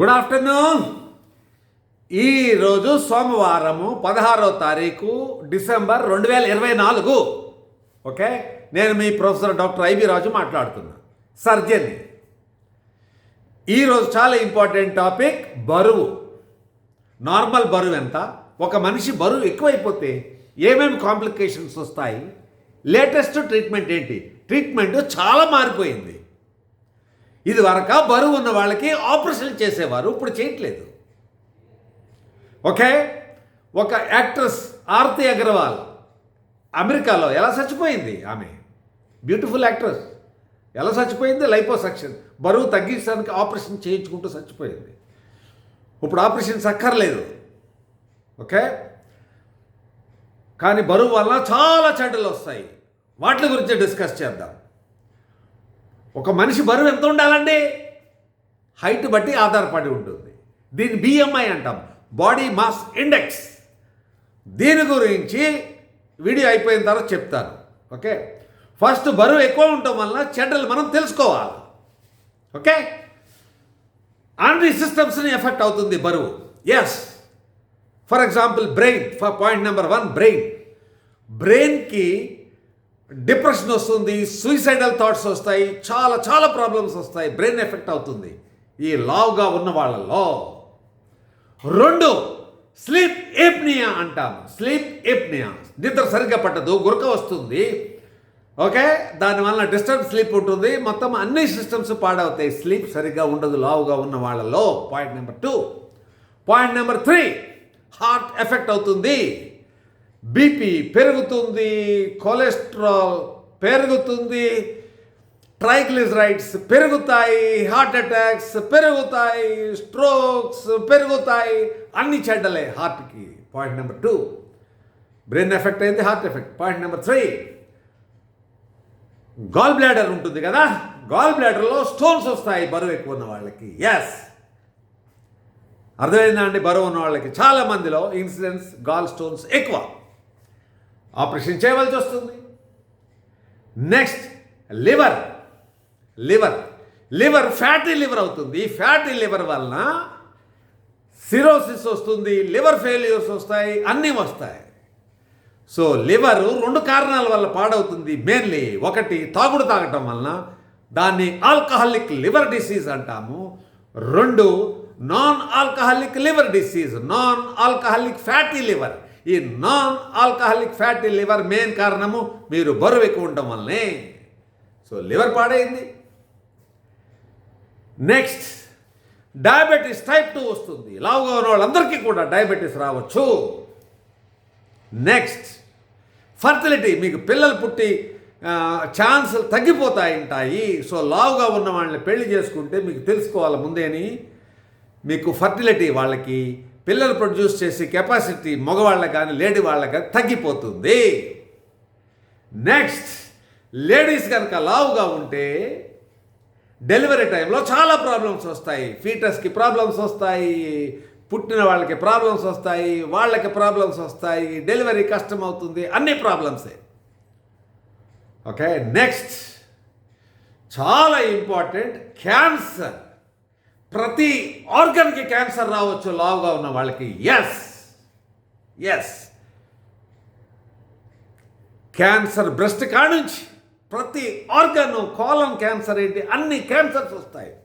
Good afternoon ఈరోజు సోమవారము పదహారో తారీఖు డిసెంబర్ రెండు వేల ఇరవై నాలుగు. ఓకే? నేను మీ ప్రొఫెసర్ డాక్టర్ ఐబి రాజు మాట్లాడుతున్నా. సర్జన్ ఈరోజు చాలా ఇంపార్టెంట్ టాపిక్ బరువు. నార్మల్ బరువు ఎంత? ఒక మనిషి బరువు ఎక్కువైపోతే ఏమేమి కాంప్లికేషన్స్ వస్తాయి? లేటెస్ట్ ట్రీట్మెంట్ ఏంటి? ట్రీట్మెంట్ చాలా మారిపోయింది. ఇది వరక బరువు ఉన్న వాళ్ళకి ఆపరేషన్ చేసేవారు ఇప్పుడు చేయట్లేదు. ఓకే? ఒక యాక్ట్రెస్ ఆర్తి అగర్వాల్ అమెరికాలో ఎలా చచ్చిపోయింది ఆమె? Beautiful actress. ఎలా చచ్చిపోయింది? లైపోసక్షన్. బరువు తగ్గించడానికి ఆపరేషన్ చేయించుకుంటూ చచ్చిపోయింది. ఇప్పుడు ఆపరేషన్ సక్కర్లేదు. ఓకే? కానీ బరువు వల్ల చాలా చెడ్డలు వస్తాయి. వాటి గురించి డిస్కస్ చేద్దాం. ఒక మనిషి బరువు ఎంత ఉండాలండి? హైట్ బట్టి ఆధారపడి ఉంటుంది. దీన్ని బిఎంఐ అంటాం. బాడీ మాస్ ఇండెక్స్ దీని గురించి వీడియో అయిపోయిన తర్వాత చెప్తాను. ఓకే? ఫస్ట్ బరువు ఎక్కువ ఉండటం వలన చెడ్డలు మనం తెలుసుకోవాలి. ఓకే? ఆండ్రీ సిస్టమ్స్ని ఎఫెక్ట్ అవుతుంది బరువు. Yes for example brain for point number one brain బ్రెయిన్కి డిప్రెషన్ వస్తుంది సూసైడల్ థాట్స్ వస్తాయి చాలా చాలా ప్రాబ్లమ్స్ వస్తాయి బ్రెయిన్ ఎఫెక్ట్ అవుతుంది. ఈ లావుగా ఉన్న వాళ్ళలో రెండు స్లీప్ ఏప్నియా అంటాము. స్లీప్ ఏప్నియా నిద్ర సరిగ్గా పట్టదు గురక వస్తుంది. ఓకే? దానివల్ల డిస్టర్బ్ స్లీప్ ఉంటుంది. మొత్తం అన్ని సిస్టమ్స్ పాడవుతాయి. స్లీప్ సరిగ్గా ఉండదు లావుగా ఉన్న వాళ్ళలో. Point number two point number three heart effect అవుతుంది. బీపీ పెరుగుతుంది కొలెస్ట్రాల్ పెరుగుతుంది ట్రైగ్లిజరైడ్స్ పెరుగుతాయి హార్ట్ అటాక్స్ పెరుగుతాయి స్ట్రోక్స్ పెరుగుతాయి అన్ని చెడ్డలే హార్ట్కి. Point number two. Brain effect అయింది heart effect. Point number three. Gall bladder ఉంటుంది కదా గాల్ బ్లాడర్లో స్టోన్స్ వస్తాయి బరువు ఎక్కువ ఉన్న వాళ్ళకి. ఎస్ అర్థమైందా అండి? బరువు ఉన్న వాళ్ళకి. చాలా మందిలో ఇన్సిడెంట్స్ గాల్ స్టోన్స్ ఎక్కువ. ఆపరేషన్ చేయవలసి వస్తుంది. Next liver liver liver fatty liver అవుతుంది. ఈ ఫ్యాటీ లివర్ వలన సిరోసిస్ వస్తుంది లివర్ ఫెయిల్యూర్స్ వస్తాయి అన్నీ వస్తాయి. సో లివర్ రెండు కారణాల వల్ల పాడవుతుంది. మెయిన్లీ ఒకటి తాగుడు తాగటం వలన దాన్ని ఆల్కహాలిక్ లివర్ డిసీజ్ అంటాము. రెండు non alcoholic liver disease non alcoholic fatty liver ఈ non alcoholic fatty liver main కారణము మీరు బరువు ఎక్కువ ఉండటం వల్లనే. సో లివర్ పాడైంది. నెక్స్ట్ డయాబెటీస్ టైప్ టూ వస్తుంది. లావుగా ఉన్న వాళ్ళందరికీ కూడా డయాబెటీస్ రావచ్చు. నెక్స్ట్ ఫర్టిలిటీ మీకు పిల్లలు పుట్టి ఛాన్సులు తగ్గిపోతాయి ఉంటాయి సో లావుగా ఉన్న వాళ్ళని పెళ్ళి చేసుకుంటే మీకు తెలుసుకోవాలి ముందేని మీకు ఫర్టిలిటీ వాళ్ళకి పిల్లలు ప్రొడ్యూస్ చేసే కెపాసిటీ మగవాళ్ళకి కానీ లేడీ వాళ్ళకి కానీ తగ్గిపోతుంది. నెక్స్ట్ లేడీస్ కనుక లావుగా ఉంటే డెలివరీ టైంలో చాలా ప్రాబ్లమ్స్ వస్తాయి. ఫీటస్కి ప్రాబ్లమ్స్ వస్తాయి పుట్టిన వాళ్ళకి ప్రాబ్లమ్స్ వస్తాయి వాళ్ళకి ప్రాబ్లమ్స్ వస్తాయి డెలివరీ కష్టం అవుతుంది అన్ని ప్రాబ్లమ్సే. ఓకే నెక్స్ట్ చాలా ఇంపార్టెంట్ క్యాన్సర్. ప్రతి ఆర్గన్కి క్యాన్సర్ రావచ్చు లావుగా ఉన్న వాళ్ళకి. ఎస్ ఎస్ క్యాన్సర్ బ్రెస్ట్ కానుంచి ప్రతి ఆర్గన్ కాలం క్యాన్సర్ ఏంటి అన్ని క్యాన్సర్స్ వస్తాయి.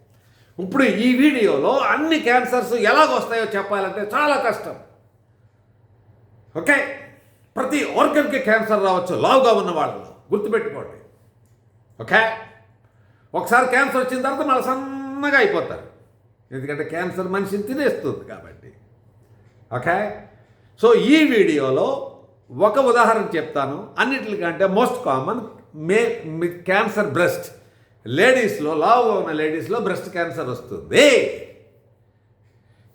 ఇప్పుడు ఈ వీడియోలో అన్ని క్యాన్సర్స్ ఎలాగ వస్తాయో చెప్పాలంటే చాలా కష్టం. ఓకే? ప్రతి ఆర్గన్కి క్యాన్సర్ రావచ్చు లావుగా ఉన్న వాళ్ళలో. గుర్తుపెట్టుకోండి. ఓకే? ఒకసారి క్యాన్సర్ వచ్చిన తర్వాత మళ్ళీ సన్నగా అయిపోతారు. ఎందుకంటే క్యాన్సర్ మనిషిని తినేస్తుంది కాబట్టి. ఓకే సో ఈ వీడియోలో ఒక ఉదాహరణ చెప్తాను. అన్నిటికంటే most common may cancer breast. లేడీస్లో లావుగా ఉన్న లేడీస్లో బ్రెస్ట్ క్యాన్సర్ వస్తుంది.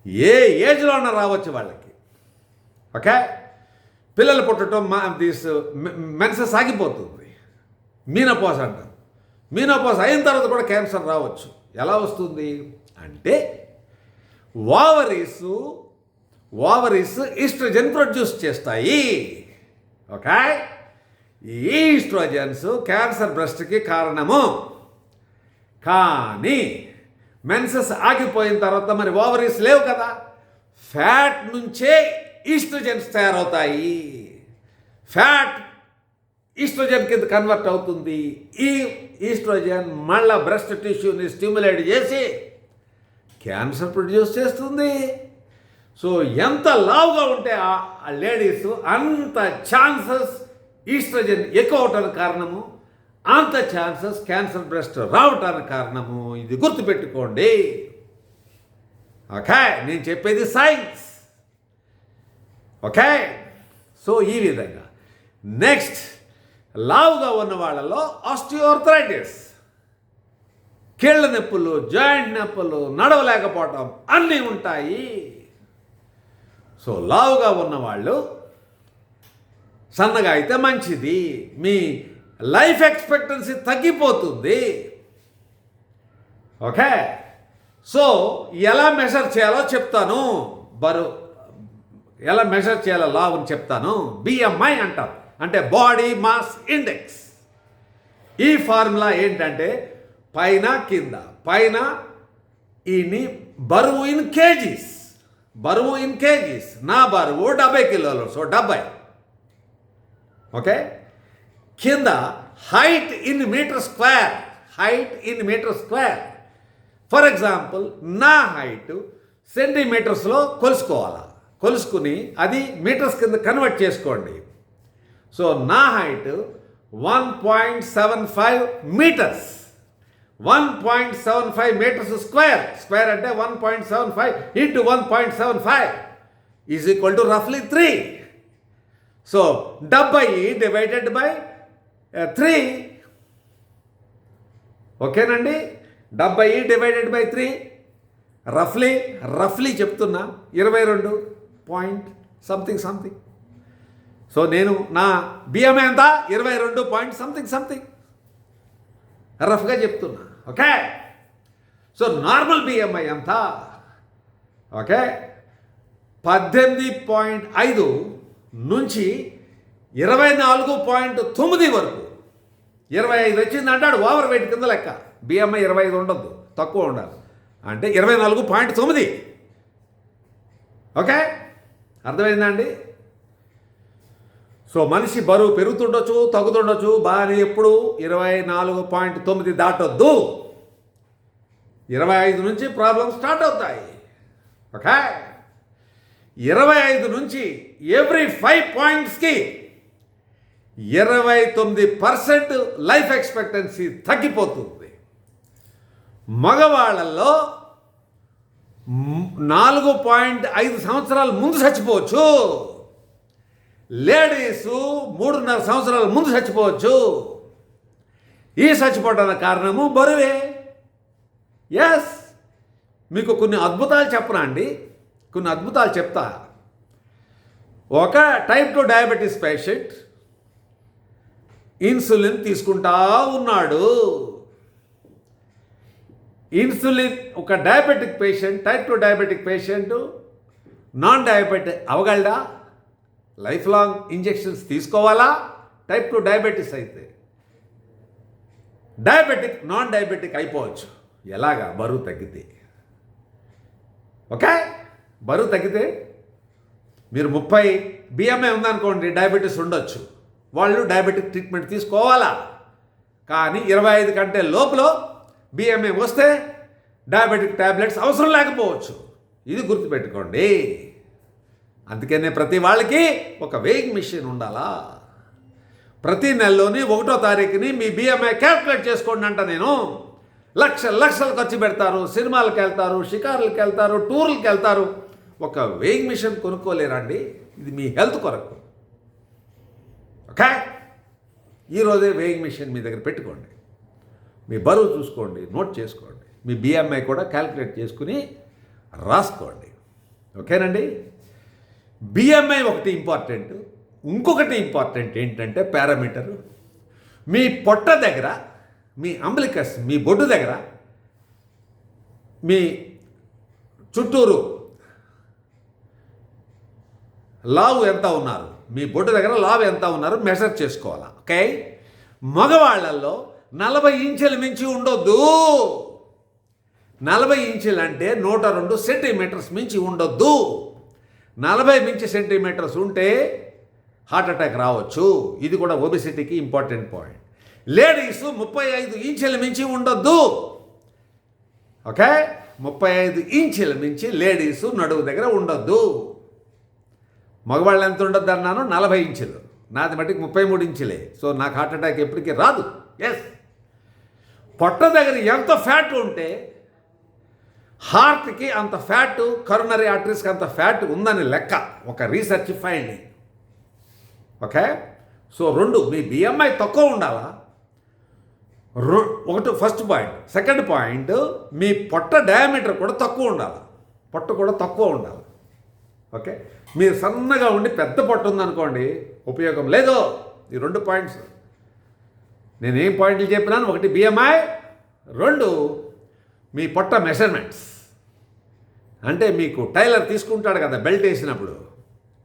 ఏ ఏజ్లో అన్నా రావచ్చు వాళ్ళకి. ఓకే పిల్లలు పుట్టడం మా దిస్ మెన్సెస్ ఆగిపోతుంది. మీనపోస్ అంటారు. మీనపోస్ అయిన తర్వాత కూడా క్యాన్సర్ రావచ్చు. ఎలా వస్తుంది? అంటే ఓవరీస్ ఓవరీస్ ఈస్ట్రోజన్ ప్రొడ్యూస్ చేస్తాయి. ఓకే? ఈ ఈస్ట్రోజన్స్ క్యాన్సర్ బ్రెస్ట్కి కారణము. కానీ మెన్సెస్ ఆగిపోయిన తర్వాత మరి ఓవరీస్ లేవు కదా. ఫ్యాట్ నుంచే ఈస్ట్రోజన్స్ తయారవుతాయి. ఫ్యాట్ ఈస్ట్రోజన్ కింద కన్వర్ట్ అవుతుంది. ఈ ఈస్ట్రోజన్ మళ్ళా బ్రెస్ట్ టిష్యూని స్టిమ్యులేట్ చేసి క్యాన్సర్ ప్రొడ్యూస్ చేస్తుంది. సో ఎంత లావుగా ఉంటే ఆ లేడీస్ అంత ఛాన్సెస్ ఈస్ట్రజన్ ఎక్కువ అవటానికి కారణము. అంత ఛాన్సెస్ క్యాన్సర్ బ్రెస్ట్ రావటానికి కారణము. ఇది గుర్తుపెట్టుకోండి. ఓకే నేను చెప్పేది సైన్స్. ఓకే సో ఈ విధంగా. నెక్స్ట్ లావుగా ఉన్న వాళ్ళలో ఆస్టియోఆర్థరైటిస్. కీళ్ళ నొప్పులు జాయింట్ నొప్పులు నడవలేకపోవటం అన్నీ ఉంటాయి. సో లావుగా ఉన్నవాళ్ళు సన్నగా అయితే మంచిది. మీ లైఫ్ ఎక్స్పెక్టెన్సీ తగ్గిపోతుంది. ఓకే? సో ఎలా మెషర్ చేయాలో చెప్తాను. బరు ఎలా మెషర్ చేయాలో లావుని చెప్తాను. బిఎంఐ అంటాం. అంటే బాడీ మాస్ ఇండెక్స్. ఈ ఫార్ములా ఏంటంటే పైన కింద పైన ఈని బరువు ఇన్ కేజీస్ బరువు ఇన్ కేజీస్. నా బరువు డెబ్బై కిలోలు సో డెబ్బై. ఓకే? కింద height in meter square height in meter square. For example నా హైట్ సెంటీమీటర్స్లో కొలుసుకోవాలా? కొలుసుకుని అది మీటర్స్ కింద కన్వర్ట్ చేసుకోండి. సో నా height one point seven five meters. One point seven five meters square square అంటే one point seven five into one point seven five is equal to రఫ్లీ three so డెబ్బై divided by three ఓకేనండి? డెబ్బై divided by three రఫ్లీ రఫ్లీ చెప్తున్నా. ఇరవై రెండు point something something so నేను నా బియ్యం ఎంత? ఇరవై రెండు పాయింట్ సంథింగ్ సంథింగ్ రఫ్గా చెప్తున్నా. ఓకే? సో నార్మల్ బిఎంఐ ఎంత? ఓకే? పద్దెనిమిది పాయింట్ ఐదు నుంచి ఇరవై నాలుగు పాయింట్ తొమ్మిది వరకు. ఇరవై ఐదు వచ్చింది అంటాడు ఓవర్ వెయిట్ కింద లెక్క. బిఎంఐ ఇరవై ఐదు ఉండద్దు తక్కువ ఉండాలి. అంటే ఇరవై నాలుగు పాయింట్ తొమ్మిది. ఓకే? అర్థమైందా అండి? సో మనిషి బరువు పెరుగుతుండొచ్చు తగ్గుతుండొచ్చు బాగా ఎప్పుడు ఇరవై నాలుగు పాయింట్ తొమ్మిది దాటొద్దు. ఇరవై ఐదు నుంచి ప్రాబ్లమ్ స్టార్ట్ అవుతాయి. ఓకే? ఇరవై ఐదు నుంచి ఎవ్రీ ఫైవ్ పాయింట్స్కి ఇరవై తొమ్మిది పర్సెంట్ లైఫ్ ఎక్స్పెక్టెన్సీ తగ్గిపోతుంది. మగవాళ్ళల్లో నాలుగు పాయింట్ ఐదు సంవత్సరాల ముందు చచ్చిపోవచ్చు. లేడీసు మూడున్నర సంవత్సరాల ముందు చచ్చిపోవచ్చు. ఈ చచ్చిపోవడానికి కారణము బరువే. ఎస్ మీకు కొన్ని అద్భుతాలు చెప్పనా అండి? కొన్ని అద్భుతాలు చెప్తా. ఒక type two diabetes patient insulin తీసుకుంటా ఉన్నాడు. ఇన్సులిన్ ఒక diabetic patient type two diabetic patient non diabetic అవగలడా? Life long injections తీసుకోవాలా? టైప్ టూ డయాబెటీస్ అయితే. డయాబెటిక్ నాన్ డయాబెటిక్ అయిపోవచ్చు. ఎలాగా? బరువు తగ్గితే. ఓకే? బరువు తగ్గితే మీరు ముప్పై బిఎంఐ ఉందనుకోండి డయాబెటీస్ ఉండొచ్చు. వాళ్ళు డయాబెటిక్ ట్రీట్మెంట్ తీసుకోవాలా? కానీ ఇరవై ఐదు కంటే లోపల బిఎంఐ వస్తే డయాబెటిక్ ట్యాబ్లెట్స్ అవసరం లేకపోవచ్చు. ఇది గుర్తుపెట్టుకోండి. అందుకనే ప్రతి వాళ్ళకి ఒక వెయింగ్ మిషన్ ఉండాలా? ప్రతి నెలలోని ఒకటో తారీఖుని మీ బిఎంఐ క్యాల్కులేట్ చేసుకోండి అంట నేను. లక్ష లక్షలు ఖర్చు పెడతారు సినిమాలకు వెళ్తారు షికారులకు వెళ్తారు టూర్లకు వెళ్తారు. ఒక వెయింగ్ మిషన్ కొనుక్కోలేరండి? ఇది మీ హెల్త్ కొరకు. ఓకే? ఈరోజే వెయింగ్ మిషన్ మీ దగ్గర పెట్టుకోండి. మీ బరువు చూసుకోండి నోట్ చేసుకోండి. మీ బిఎంఐ కూడా క్యాల్కులేట్ చేసుకుని రాసుకోండి. ఓకేనండి? బిఎంఐ ఒకటి ఇంపార్టెంట్ ఇంకొకటి ఇంపార్టెంట్ ఏంటంటే పారామీటర్ మీ పొట్ట దగ్గర మీ అంబలికస్ మీ బొడ్డు దగ్గర మీ చుట్టూరు లావు ఎంత ఉన్నారు? మీ బొడ్డు దగ్గర లావు ఎంత ఉన్నారు? మెజర్ చేసుకోవాలా. ఓకే మగవాళ్ళల్లో నలభై ఇంచులు మించి ఉండొద్దు. నలభై ఇంచులు అంటే నూట రెండు సెంటీమీటర్స్ మించి ఉండొద్దు. నలభై మించి సెంటీమీటర్స్ ఉంటే హార్ట్ అటాక్ రావచ్చు. ఇది కూడా ఒబిసిటీకి ఇంపార్టెంట్ పాయింట్. లేడీస్ ముప్పై ఐదు ఇంచుల మించి ఉండొద్దు. ఓకే? ముప్పై ఐదు ఇంచుల మించి లేడీస్ నడువు దగ్గర ఉండొద్దు. మగవాళ్ళు ఎంత ఉండొద్దు అన్నాను? నలభై ఇంచులు. నాది మట్టికి ముప్పై మూడు ఇంచులే. సో నాకు హార్ట్ అటాక్ ఎప్పటికీ రాదు. ఎస్ పొట్ట దగ్గర ఎంత ఫ్యాట్ ఉంటే హార్ట్కి అంత ఫ్యాట్ కరోనరీ ఆర్టరీస్కి అంత ఫ్యాట్ ఉందని లెక్క. ఒక రీసెర్చ్ ఫైండింగ్ ఓకే? సో రెండు మీ బిఎంఐ తక్కువ ఉండాలా? ఒకటి ఫస్ట్ పాయింట్. సెకండ్ పాయింట్ మీ పొట్ట డయామీటర్ కూడా తక్కువ ఉండాలి? పొట్ట కూడా తక్కువ ఉండాలి? ఓకే? మీరు సన్నగా ఉండి పెద్ద పొట్ట ఉందనుకోండి ఉపయోగం లేదు. ఈ రెండు పాయింట్స్. నేను ఏం పాయింట్లు చెప్పినాను? ఒకటి బిఎంఐ రెండు మీ పొట్ట మెషర్మెంట్స్. అంటే మీకు టైలర్ తీసుకుంటాడు కదా బెల్ట్ వేసినప్పుడు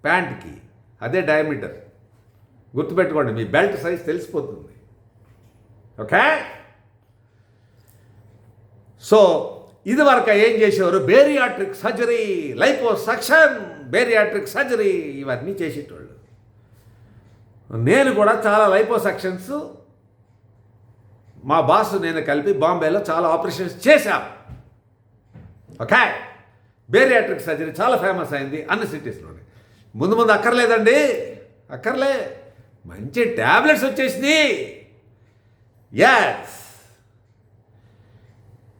ప్యాంట్కి అదే డయామీటర్. గుర్తుపెట్టుకోండి మీ బెల్ట్ సైజ్ తెలిసిపోతుంది. ఓకే? సో ఇది వరకు ఏం చేసేవారు? Bariatric surgery liposuction bariatric surgery ఇవన్నీ చేసేటోళ్ళు. నేను కూడా చాలా లైపో సక్షన్స్ మా బాస్ నేను కలిపి బాంబేలో చాలా ఆపరేషన్స్ చేశాం. ఓకే? బేరియాట్రిక్ సర్జరీ చాలా ఫేమస్ అయింది అన్ని సిటీస్లోనే. ముందు ముందు అక్కర్లేదండి. అక్కర్లే. మంచి ట్యాబ్లెట్స్ వచ్చేసింది ఎస్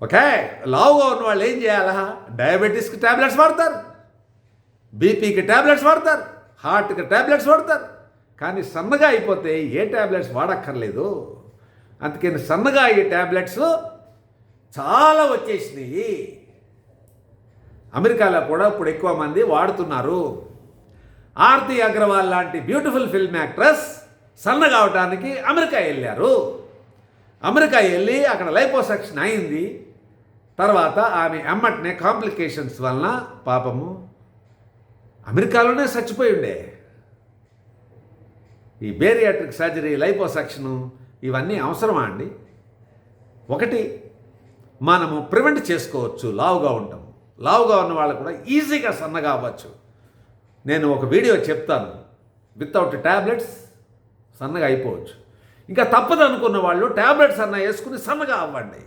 ఓకే? లావుగా ఉన్న వాళ్ళు ఏం చేయాలా? డయాబెటీస్కి ట్యాబ్లెట్స్ వాడతారు. బీపీకి ట్యాబ్లెట్స్ వాడతారు. హార్ట్కి ట్యాబ్లెట్స్ వాడతారు. కానీ సన్నగా అయిపోతే ఏ ట్యాబ్లెట్స్ వాడక్కర్లేదు. అందుకని సన్నగా ఈ ట్యాబ్లెట్స్ చాలా వచ్చేసినాయి. అమెరికాలో కూడా ఇప్పుడు ఎక్కువ మంది వాడుతున్నారు. ఆర్తి అగ్రవాల్ లాంటి బ్యూటిఫుల్ ఫిల్మ్ యాక్ట్రెస్ సన్నగా అవటానికి అమెరికా వెళ్ళారు. అమెరికా వెళ్ళి అక్కడ లైపోసెక్షన్ అయింది. తర్వాత ఆమె ఎమ్మటనే కాంప్లికేషన్స్ వలన పాపము అమెరికాలోనే చచ్చిపోయి ఉండే. ఈ బేరియాట్రిక్ సర్జరీ లైపోసెక్షను ఇవన్నీ అవసరమా అండి? ఒకటి మనము ప్రివెంట్ చేసుకోవచ్చు లావుగా ఉంటాం లావుగా ఉన్న వాళ్ళు కూడా ఈజీగా సన్నగా అవ్వచ్చు. నేను ఒక వీడియో చెప్తాను. వితౌట్ ట్యాబ్లెట్స్ సన్నగా అయిపోవచ్చు. ఇంకా తప్పదు అనుకున్న వాళ్ళు ట్యాబ్లెట్స్ అన్న వేసుకుని సన్నగా అవ్వండి.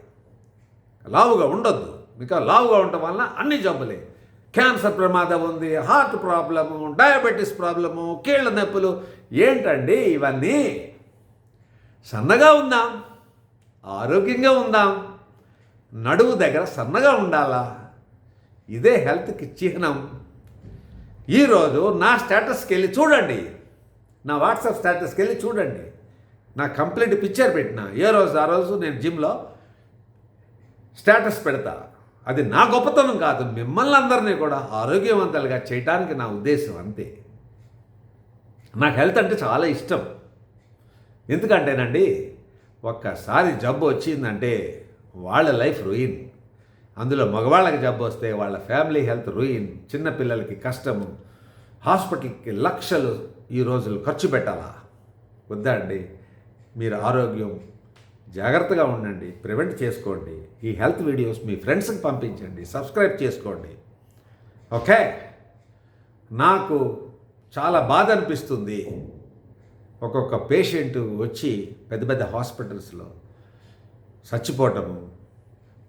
లావుగా ఉండొద్దు. ఇంకా లావుగా ఉండటం వలన అన్ని జబ్బులే. క్యాన్సర్ ప్రమాదం ఉంది హార్ట్ ప్రాబ్లము డయాబెటీస్ ప్రాబ్లము కీళ్ళ నొప్పులు. ఏంటండి ఇవన్నీ? సన్నగా ఉందాం ఆరోగ్యంగా ఉందాం నడువు దగ్గర సన్నగా ఉండాలా? ఇదే హెల్త్కి చిహ్నం. ఈరోజు నా స్టేటస్కి వెళ్ళి చూడండి. నా వాట్సాప్ స్టేటస్కి వెళ్ళి చూడండి. నా కంప్లీట్ పిక్చర్ పెట్టిన. ఏ రోజు ఆ రోజు నేను జిమ్లో స్టేటస్ పెడతా. అది నా గొప్పతనం కాదు మిమ్మల్ని అందరినీ కూడా ఆరోగ్యవంతులుగా చేయడానికి నా ఉద్దేశం అంతే. నాకు హెల్త్ అంటే చాలా ఇష్టం. ఎందుకంటేనండి ఒక్కసారి జబ్బు వచ్చిందంటే వాళ్ళ లైఫ్ రూయిన్. అందులో మగవాళ్ళకి జబ్బు వస్తే వాళ్ళ ఫ్యామిలీ హెల్త్ రూయిన్ చిన్నపిల్లలకి కష్టము హాస్పిటల్కి లక్షలు ఈ రోజులు ఖర్చు పెట్టాలా? వద్దా అండి? మీరు ఆరోగ్యం జాగ్రత్తగా ఉండండి ప్రివెంట్ చేసుకోండి. ఈ హెల్త్ వీడియోస్ మీ ఫ్రెండ్స్కి పంపించండి సబ్స్క్రైబ్ చేసుకోండి. ఓకే? నాకు చాలా బాధ అనిపిస్తుంది. ఒక్కొక్క పేషెంట్ వచ్చి పెద్ద పెద్ద హాస్పిటల్స్లో చచ్చిపోవటము.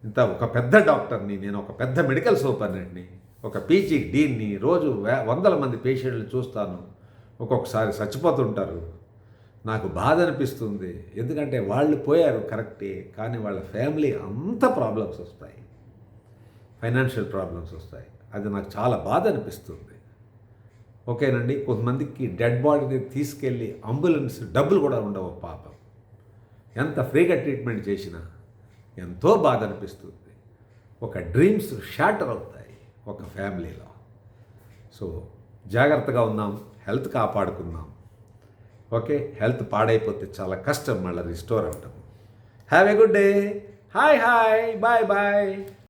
ఇంత ఒక పెద్ద డాక్టర్ని నేను ఒక పెద్ద మెడికల్ సూపరింటెండెంట్ని ఒక పీజీ డీన్ని రోజు వే వందల మంది పేషెంట్లు చూస్తాను. ఒక్కొక్కసారి చచ్చిపోతుంటారు. నాకు బాధ అనిపిస్తుంది. ఎందుకంటే వాళ్ళు పోయారు కరెక్టే కానీ వాళ్ళ ఫ్యామిలీ అంత ప్రాబ్లమ్స్ వస్తాయి. ఫైనాన్షియల్ ప్రాబ్లమ్స్ వస్తాయి. అది నాకు చాలా బాధ అనిపిస్తుంది. ఓకేనండి కొంతమందికి డెడ్ బాడీని తీసుకెళ్ళి అంబులెన్స్ డబ్బులు కూడా ఉండవు పాపం. ఎంత ఫ్రీగా ట్రీట్మెంట్ చేసినా ఎంతో బాధ అనిపిస్తుంది. ఒక డ్రీమ్స్ షాటర్ అవుతాయి ఒక ఫ్యామిలీలో. సో జాగ్రత్తగా ఉందాం హెల్త్ కాపాడుకుందాం. ఓకే హెల్త్ పాడైపోతే చాలా కష్టం మళ్ళీ రిస్టోర్ అవ్వటం. Have a good day. Hi hi bye bye.